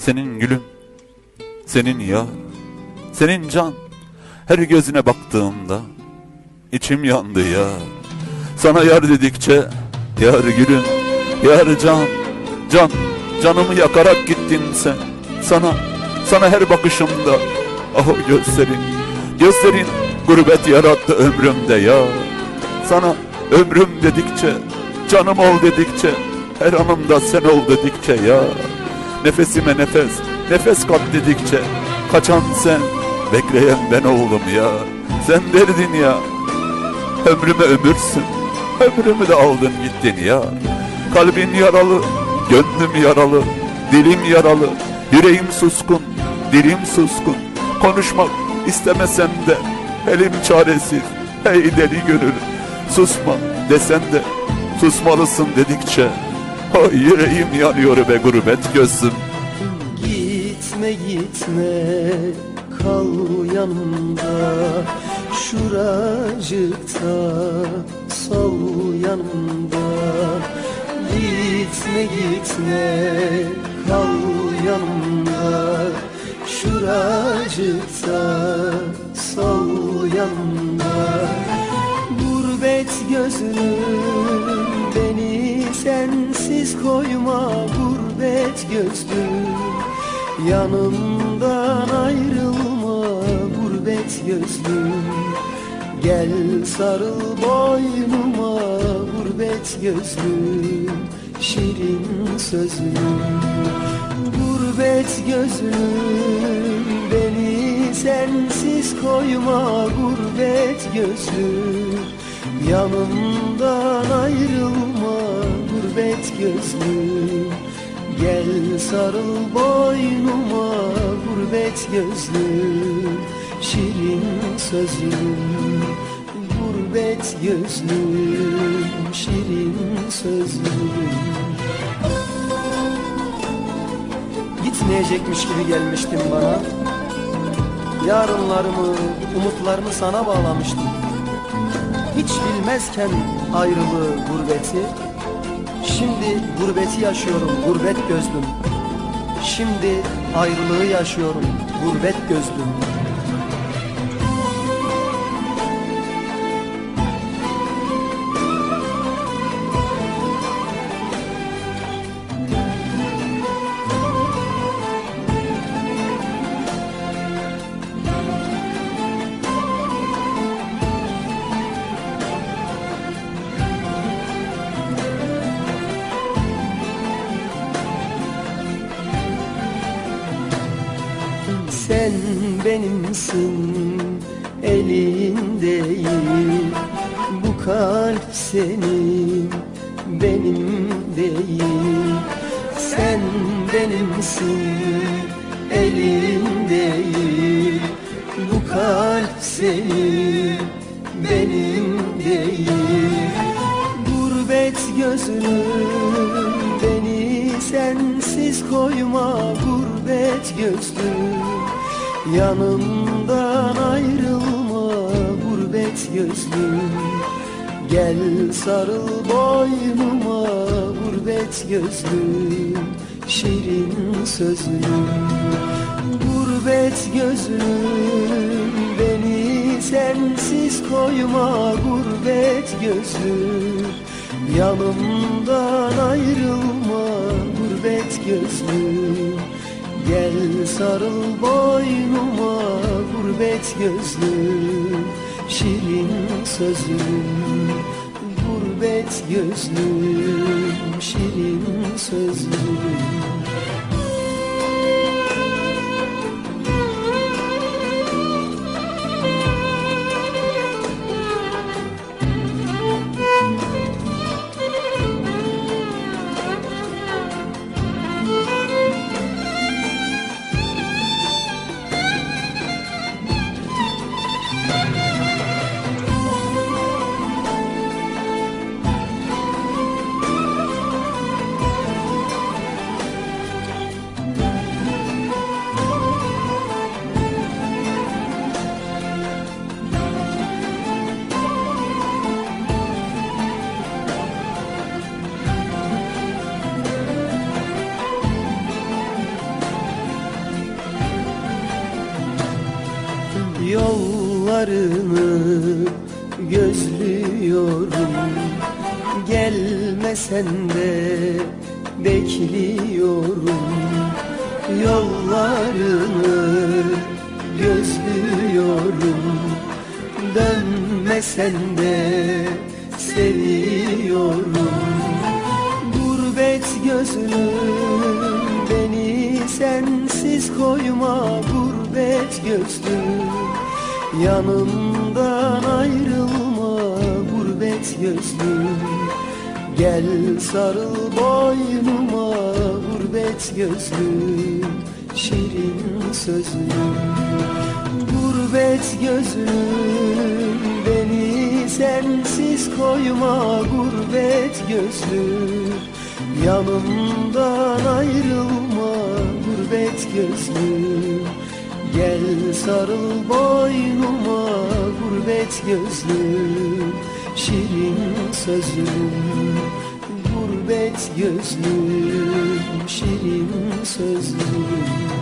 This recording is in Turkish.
Senin gülüm, senin yar, senin can. Her gözüne baktığımda içim yandı ya. Sana yar dedikçe yar gülüm, yar can, can. Canımı yakarak gittin sen. Sana, sana her bakışımda ah o gözlerin, gözlerin gurbet yarattı ömrümde ya. Sana ömrüm dedikçe, canım ol dedikçe, her anımda sen ol dedikçe ya. Nefesime nefes, nefes kat dedikçe, kaçan sen, bekleyen ben oldum ya. Sen derdin ya, ömrüme ömürsün, ömrümü de aldın gittin ya. Kalbin yaralı, gönlüm yaralı, dilim yaralı, yüreğim suskun, dilim suskun. Konuşmak istemesem de elim çaresiz, hey deli gönül. Susma desen de susmalısın dedikçe, o yüreğim yanıyor be gurbet gözüm. Gitme gitme kal yanımda. Şuracıkta sol yanımda. Gitme gitme kal yanımda. Şuracıkta sol yanımda. Gurbet gözlüm beni sensiz koyma gurbet gözlüm Yanımdan ayrılma gurbet gözlüm Gel sarıl boynuma gurbet gözlüm Şirin sözlüm Gurbet gözlüm beni sensiz koyma gurbet gözlüm Yanımdan ayrılma gurbet gözlüm Gel sarıl boynuma gurbet gözlüm Şirin sözlüm Gurbet gözlüm Şirin sözlüm Gitmeyecekmiş gibi gelmiştin bana. Yarınlarımı, umutlarımı sana bağlamıştım. Hiç bilmezken ayrılığı, gurbeti Şimdi gurbeti yaşıyorum, gurbet gözlüm. Şimdi ayrılığı yaşıyorum, gurbet gözlüm Sen benimsin elindeyim. Bu kalp senin benim değil Sen benimsin elindeyim. Bu kalp senin benim değil Gurbet gözlüm beni sensiz koyma gurbet gözlüm Yanımdan ayrılma gurbet gözlüm. Gel sarıl boynuma gurbet gözlüm. Şirin sözlüm Gurbet gözlüm beni sensiz koyma gurbet gözlüm. Yanımdan ayrılma gurbet gözlüm Gel sarıl boynuma gurbet gözlüm Şirin sözlüm Gurbet gözlüm Şirin sözlüm Yollarını gözlüyorum. Gelmesen de bekliyorum. Yollarını gözlüyorum. Dönmesen de seviyorum. Gurbet gözlüm beni sensiz koyma. Gurbet gözlüm yanımdan ayrılma Gurbet gözlüm. Gel sarıl boynuma Gurbet gözlüm. Şirin sözlüm Gurbet gözlüm beni sensiz koyma Gurbet gözlüm. Yanımdan ayrılma Gurbet gözlüm gel sarıl boynuma Gurbet gözlüm şirin sözlüm Gurbet gözlüm şirin sözlüm